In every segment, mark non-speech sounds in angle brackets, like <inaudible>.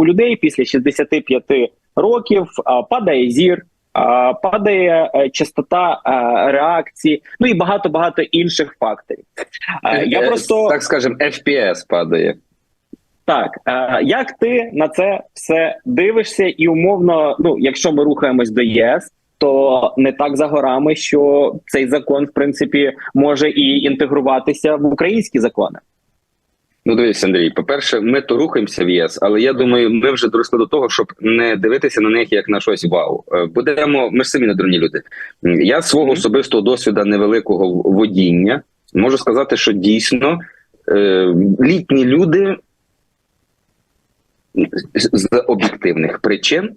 у людей після 65 років падає зір, падає е, частота реакції, ну і багато багато інших факторів. Е, Я Е, просто так скажем, FPS падає. так, як ти на це все дивишся, і умовно, ну якщо ми рухаємось до ЄС, то не так за горами, що цей закон, в принципі, може і інтегруватися в українські закони. Ну, дивись, Андрій. По-перше, ми то рухаємося в ЄС, але я думаю, ми вже доросли до того, щоб не дивитися на них як на щось вау. Е, Будемо, ми ж самі не дурні люди. Я свого особистого досвіду невеликого водіння можу сказати, що дійсно е, літні люди. З- об'єктивних причин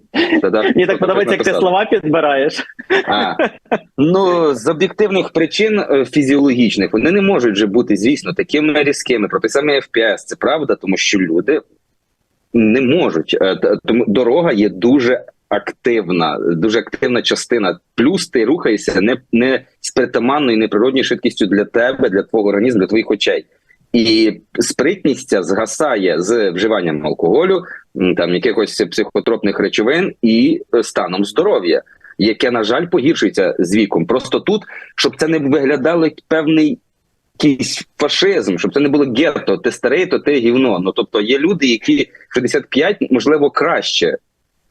Мені так подобається, як ти слова підбираєш. А, <laughs> ну з об'єктивних причин е, фізіологічних вони не можуть вже бути, звісно, такими різкими. Проти саме FPS, це правда, тому що люди не можуть. Е, Тому дорога є дуже активна, дуже активна частина. Плюс ти рухаєшся не, не з притаманною, неприродньою швидкістю для тебе, для твого організму, для твоїх очей. І спритність згасає з вживанням алкоголю, там якихось психотропних речовин і е, станом здоров'я, яке, на жаль, погіршується з віком. Просто тут, щоб це не виглядало як певний якийсь фашизм, щоб це не було гетто, ти старий, то ти гівно. Ну тобто є люди, які 65, можливо, краще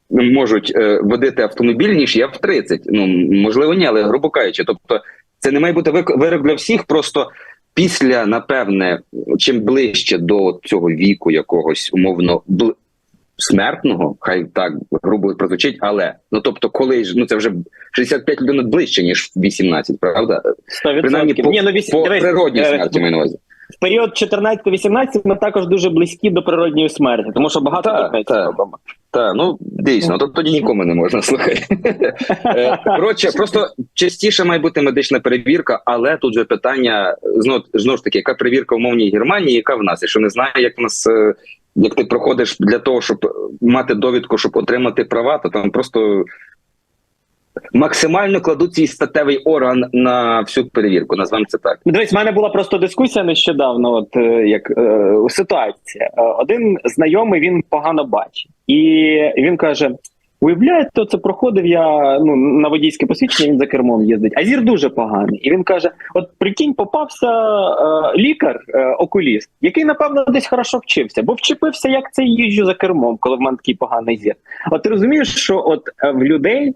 можуть е, водити автомобіль, ніж я в 30. Ну можливо, ні, але грубо кажучи. Тобто, це не має бути вирок для всіх. Просто після, напевне, чим ближче до цього віку якогось умовно смертного, хай так грубо прозвучить, але ну тобто, коли ж ну це вже 65 людей ближче, ніж 18, правда? 100%. Принаймні по, Ні, ну, вісь- по дивись, природній е, смерті маю на увазі. В період 14-18 ми також дуже близькі до природньої смерті, тому що багато дітей так. робимо. Так, ну дійсно, то тоді нікому не можна слухати. Е, Коротше, просто частіше має бути медична перевірка, але тут же питання знов, знову ж таки, яка перевірка в мовній Германії, яка в нас? Якщо не знає, як в нас. е, Як ти проходиш для того, щоб мати довідку, щоб отримати права, то там просто максимально кладуть свій статевий орган на всю перевірку. Назвемо це так. Дивись, в мене була просто дискусія нещодавно. От е, як е, ситуація. Е, Один знайомий він погано бачить, і він каже: Уявляєте, це проходив я ну на водійське посвідчення. Він за кермом їздить, а зір дуже поганий. І він каже: От прикинь, попався е, лікар, е, окуліст, який напевно десь хорошо вчився, бо вчепився, як це їжджу за кермом, коли в мене такий поганий зір. От ти розумієш, що от е, в людей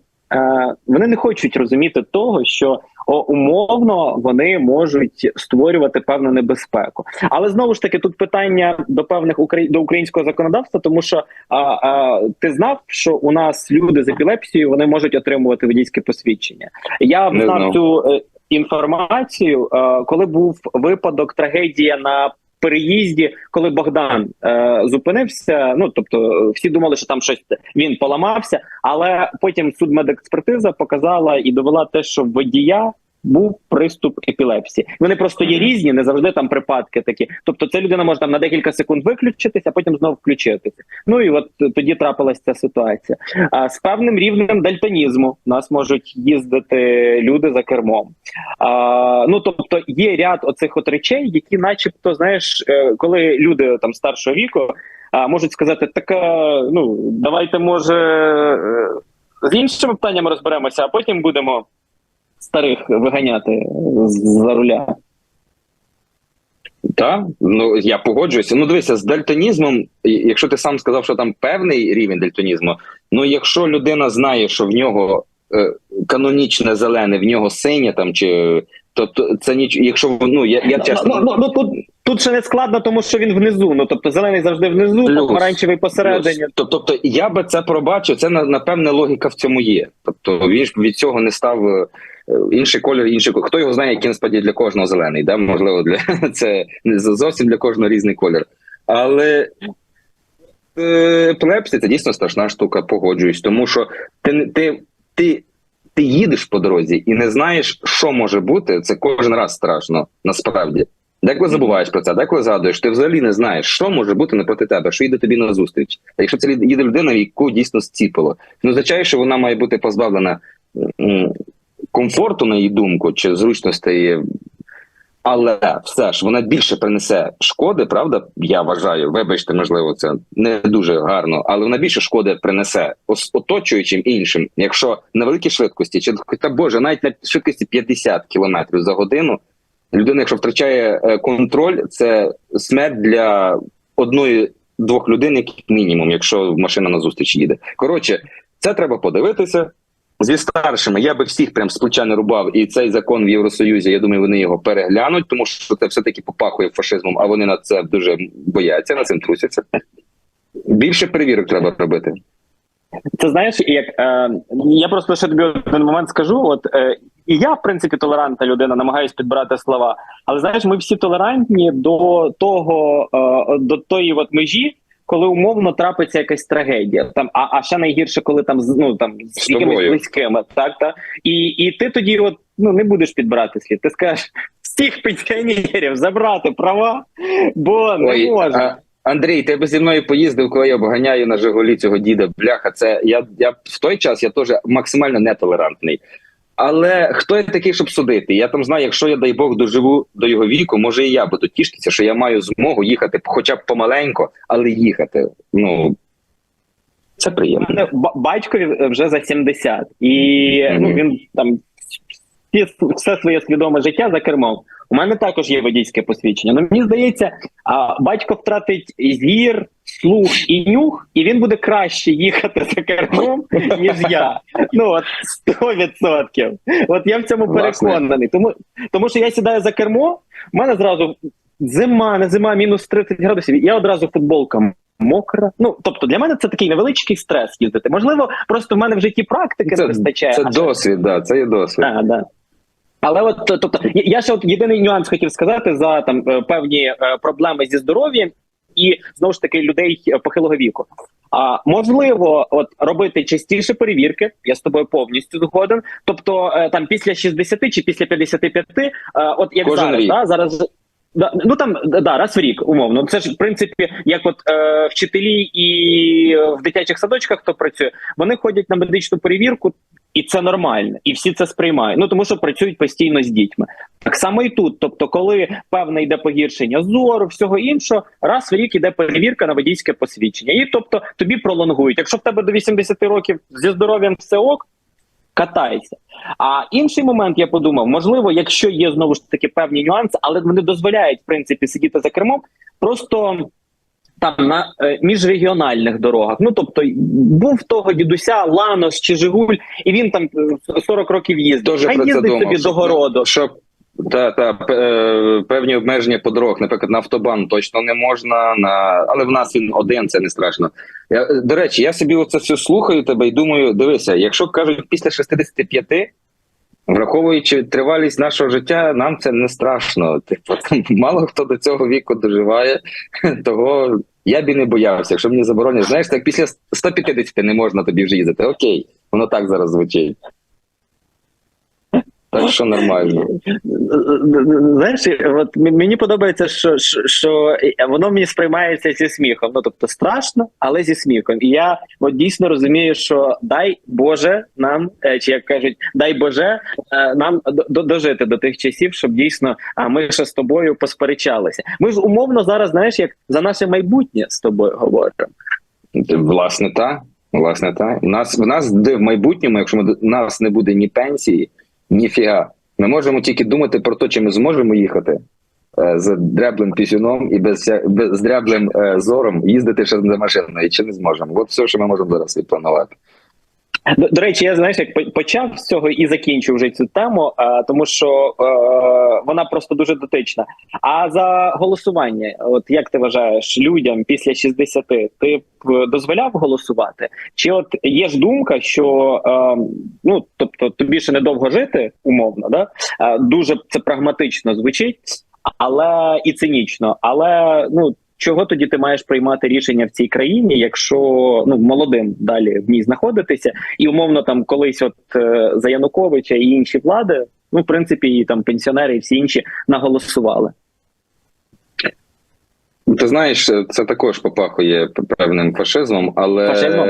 вони не хочуть розуміти того, що о, умовно вони можуть створювати певну небезпеку. Але знову ж таки, тут питання до певних украї... до українського законодавства, тому що а, а, ти знав, що у нас люди з епілепсією вони можуть отримувати водійське посвідчення. Я знав. цю е, інформацію, е, коли був випадок трагедія на. Переїзді, коли Богдан е, зупинився, ну тобто е, всі думали, що там щось він поламався, але потім судмедекспертиза показала і довела те, що водія був приступ епілепсії. Вони просто є різні, не завжди там припадки такі. Тобто, ця людина може там на декілька секунд виключитися, а потім знов включитися. Ну і от тоді трапилася ця ситуація. А з певним рівнем дальтонізму нас можуть їздити люди за кермом. А, ну тобто є ряд оцих от речей, які, начебто, знаєш, е, коли люди там старшого віку. А можуть сказати, так а, ну давайте, може, е, з іншими питаннями розберемося, а потім будемо старих виганяти за руля. Так, ну я погоджуюся. Ну дивися, з дальтонізмом, якщо ти сам сказав, що там певний рівень дальтонізму, ну якщо людина знає, що в нього е, канонічне зелене, в нього синє там чи то, то це ніч, якщо ну я, я чесно. Ну, ну, ну, тут, тут ще не складно, тому що він внизу. Ну тобто зелений завжди внизу, помаранчевий посередині. Плюс. Тобто, тобто я би це пробачив. Це напевне логіка в цьому є. Тобто він ж від цього не став е, інший колір, інший колір. Хто його знає, який насправді для кожного зелений, да? можливо, для <laughs> це зовсім для кожного різний колір. Але епілепсія це дійсно страшна штука, погоджуюсь, тому що ти, ти, ти, ти їдеш по дорозі і не знаєш, що може бути. Це кожен раз страшно, насправді. Деколи забуваєш про це, деколи згадуєш, ти взагалі не знаєш, що може бути напроти тебе, що йде тобі на зустріч. А якщо це їде людина, яку дійсно зціпило, це означає, що вона має бути позбавлена комфорту, на її думку, чи зручностей Але все ж вона більше принесе шкоди, правда? Я вважаю, вибачте, можливо, це не дуже гарно, але вона більше шкоди принесе оточуючим іншим, якщо на великій швидкості, чи та боже, навіть на швидкості 50 км за годину, людина, якщо втрачає е, контроль, це смерть для одної двох людей, як мінімум, якщо машина на зустріч їде. Коротше, це треба подивитися. Зі старшими я би всіх прям плеча не рубав, і цей закон в Євросоюзі. Я думаю, вони його переглянуть, тому що це все таки попахує фашизмом, а вони на це дуже бояться, на цим трусяться. Більше перевірок треба робити. Це знаєш, як е, я просто ще тобі один момент скажу. От е, і я, в принципі, толерантна людина, намагаюся підбирати слова. Але знаєш, ми всі толерантні до того, е, до тої от межі, коли умовно трапиться якась трагедія. Там, а, а ще найгірше, коли там ну там з З якимись близькими, так та і, і ти тоді, от ну не будеш підбирати слід. Ти скажеш всіх пенсіонерів забрати права, бо не Ой, можна. а, Андрій, ти би зі мною поїздив, коли я обганяю на Жигулі цього діда. Бляха, це я, я в той час я теж максимально нетолерантний. Але хто я такий, щоб судити? Я там знаю, якщо я дай Бог доживу до його віку, може і я буду тішитися, що я маю змогу їхати, хоча б помаленько, але їхати. Ну це приємно. батькові вже за 70, і ну він там все своє свідоме життя за кермом. У мене також є водійське посвідчення. Ну мені здається, а, батько втратить зір, слух і нюх, і він буде краще їхати за кермом, <laughs> ніж я. Ну от 100%. От я в цьому переконаний. Тому, тому що я сідаю за кермо, в мене зразу зима, не зима, мінус 30 градусів. Я одразу футболка мокра. Ну тобто для мене це такий невеличкий стрес їздити. Можливо, просто в мене в житті практики не вистачає. Це досвід, да, це є досвід. Так, да. Але от тобто, я- ще от єдиний нюанс хотів сказати за там е, певні е, проблеми зі здоров'ям і знову ж таки людей е, похилого віку. А можливо, от робити частіше перевірки. Я з тобою повністю згоден. Тобто, е, там після 60 чи після 55, е, от як Кожен зараз, рік. да, зараз. Ну там да, раз в рік, умовно. Це ж в принципі, як от е, вчителі і е, в дитячих садочках, хто працює, вони ходять на медичну перевірку, і це нормально, і всі це сприймають. Ну тому що працюють постійно з дітьми. Так само і тут. Тобто, коли певне йде погіршення зору, всього іншого, раз в рік іде перевірка на водійське посвідчення. І тобто тобі пролонгують. Якщо в тебе до 80 років зі здоров'ям все ок, катайся. А інший момент я подумав, можливо, якщо є знову ж таки певні нюанси, але вони дозволяють в принципі сидіти за кермом, просто. Там на е, міжрегіональних дорогах. Ну тобто був того дідуся Ланос чи Жигуль, і він там е, 40 років їздив. Дуже а їздить думав, собі щоб- до городу. Щоб та, та е, певні обмеження по дорогах, наприклад, на автобан точно не можна, на але в нас він один, це не страшно. Я, до речі, я собі оце все слухаю тебе і думаю: дивися, якщо кажуть після 65, враховуючи тривалість нашого життя, нам це не страшно. Типу, там мало хто до цього віку доживає, <laughs> того я б і не боявся. Якщо мені заборонять, знаєш, так після 150 не можна тобі вже їздити. Окей, воно так зараз звучить. Так що нормально. Знаєш, от мені подобається, що, що, що воно мені сприймається зі сміхом. Ну тобто страшно, але зі сміхом. І я от дійсно розумію, що дай Боже нам, е, чи як кажуть, дай Боже е, нам до- до- дожити до тих часів, щоб дійсно а ми ще з тобою посперечалися. Ми ж умовно зараз, знаєш, як за наше майбутнє з тобою говоримо. Власне, та. Власне, та. У нас, в нас в майбутньому, якщо ми, у нас не буде ні пенсії, ні фіга, ми можемо тільки думати про те, чи ми зможемо їхати е, з дряблим пісюном і без, без з дряблим е, зором їздити ще за машиною, чи не зможемо. От все, що ми можемо зараз відпланувати. До, до речі, я знаєш, як почав з цього і закінчив вже цю тему, а, тому що е, вона просто дуже дотична. А за голосування, от як ти вважаєш, людям після 60 ти б дозволяв голосувати? Чи от є ж думка, що е, ну тобто тобі ще недовго жити, умовно, да? Е, дуже це прагматично звучить, але і цинічно. Але ну чого тоді ти маєш приймати рішення в цій країні, якщо ну молодим далі в ній знаходитися, і умовно там колись, от е, за Януковича і інші влади, ну в принципі, і там пенсіонери, і всі інші наголосували. Ти знаєш, це також попахує певним фашизмом, але, Фашизмом?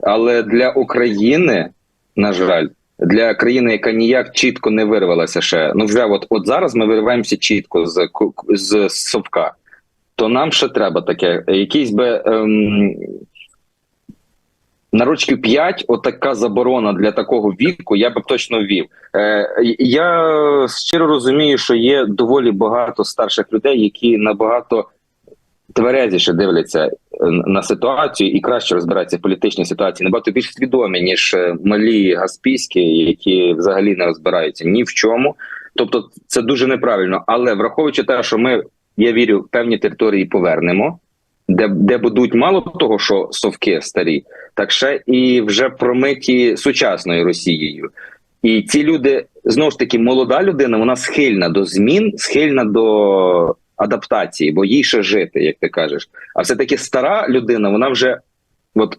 але для України, на жаль, для країни, яка ніяк чітко не вирвалася ще. Ну вже от, от зараз ми вириваємося чітко з, з совка. То нам ще треба таке, якийсь би ем, на рочків 5 отака заборона для такого віку, я би точно ввів. Е, я щиро розумію, що є доволі багато старших людей, які набагато тверезіше дивляться е, на ситуацію і краще розбираються в політичній ситуації, набагато більш свідомі, ніж е, малі гаспійські, які взагалі не розбираються ні в чому. Тобто, це дуже неправильно. Але враховуючи те, що ми, я вірю, певні території повернемо, де, де будуть мало того, що совки старі, так ще і вже промиті сучасною Росією. І ці люди знову ж таки молода людина, вона схильна до змін, схильна до адаптації, бо їй ще жити, як ти кажеш. А все таки стара людина, вона вже от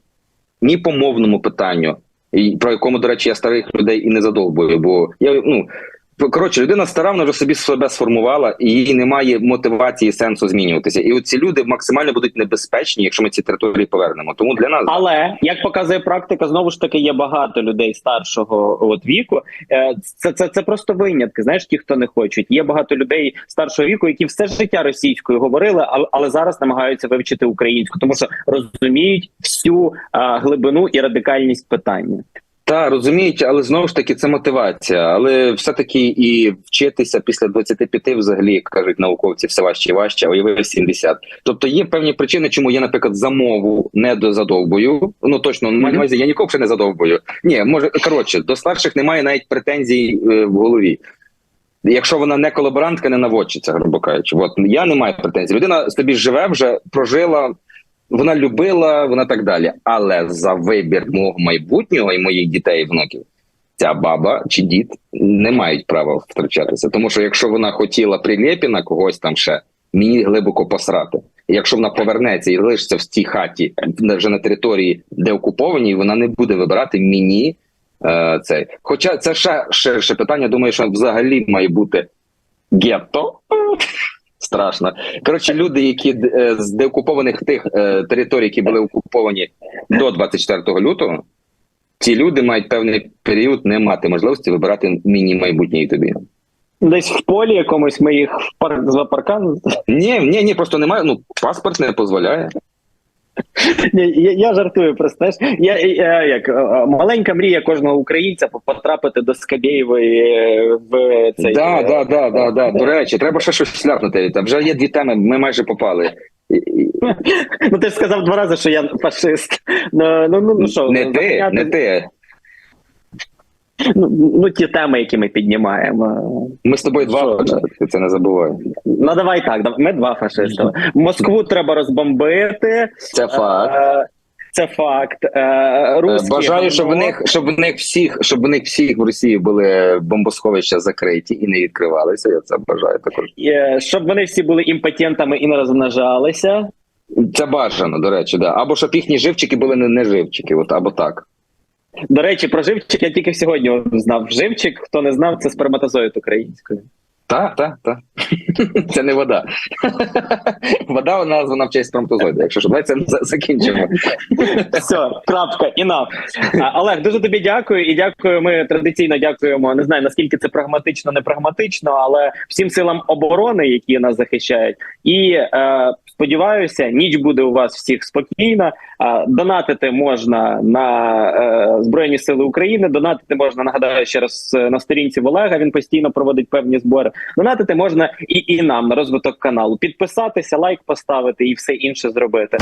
ні по мовному питанню, і про якому, до речі, я старих людей і не задовбую, бо я ну. Коротше, людина стара, вона вже собі себе сформувала, і їй немає мотивації сенсу змінюватися. І оці люди максимально будуть небезпечні, якщо ми ці території повернемо. Тому для нас Але як показує практика, знову ж таки є багато людей старшого от віку. Е, Це, це, це просто винятки. Знаєш, ті, хто не хочуть. Є багато людей старшого віку, які все життя російською говорили, але, але зараз намагаються вивчити українську, тому що розуміють всю а, глибину і радикальність питання. Та розуміють, але знову ж таки це мотивація. Але все-таки і вчитися після 25, взагалі, як кажуть науковці, все важче і важче, а уяви 70. Тобто є певні причини, чому я, наприклад, за мову не дозадовбую. Ну точно mm Мгм. -hmm. я нікого ще не задовбую. Ні, може коротше, до старших немає навіть претензій е, в голові. Якщо вона не колаборантка, не наводчиця, грубо кажучи, от я не маю претензій. Людина собі живе вже, прожила, вона любила, вона так далі. Але за вибір мого майбутнього і моїх дітей і внуків, ця баба чи дід не мають права втручатися. Тому що якщо вона хотіла Прилєпіна когось там ще, мені глибоко посрати. Якщо вона повернеться і лишиться в цій хаті вже на території, де окуповані, вона не буде вибирати мені е, цей. Хоча це ще ширше питання. Думаю, що взагалі має бути гетто. Страшно. Коротше, люди, які е, з деокупованих тих е, територій, які були окуповані до 24 лютого, ці люди мають певний період не мати можливості вибирати міні-майбутнє тобі. Десь в полі якомусь ми їх в парк за паркан. Ні, ні, ні, просто немає. Ну, паспорт не дозволяє. Ні, я, я жартую просто. знаєш, Я, я як е, е, маленька мрія кожного українця потрапити до Скабєєвої е, в цей Да, Так, да, да, да, да. До речі, треба ще щось ляпнути. Там вже є дві теми, ми майже попали. Ну ти ж сказав два рази, що я фашист. Ну ну ну, ну що Не ти, не ти. Ну, ну ті теми, які ми піднімаємо. Ми з тобою два, фашисти, це не забувай. Ну давай так, ми два фашисти. Москву треба розбомбити. Це факт. Е, Це факт. Е, Е, русські Бажаю, щоб в них, щоб в них всіх, щоб в них всіх в Росії були бомбосховища закриті і не відкривалися. Я це бажаю також. Щоб вони всі були імпотентами і не розмножалися. Це бажано, до речі, да. Або щоб їхні живчики були не, не живчики, от або так. До речі, про живчик я тільки сьогодні знав. Живчик, хто не знав, це сперматозоїд українською. Так, так, так. Це не вода. Вода названа в честь сперматозоїда. Якщо що, давай це за- закінчимо. Все, крапка, інав. А, Олег, дуже тобі дякую і дякую. Ми традиційно дякуємо. Не знаю наскільки це прагматично, не прагматично, але всім силам оборони, які нас захищають. І е, сподіваюся, ніч буде у вас всіх спокійна. Е, донатити можна на е, Збройні Сили України. Донатити можна, нагадаю ще раз е, на сторінці Олега. Він постійно проводить певні збори. Донатити можна і, і нам на розвиток каналу. Підписатися, лайк поставити і все інше зробити.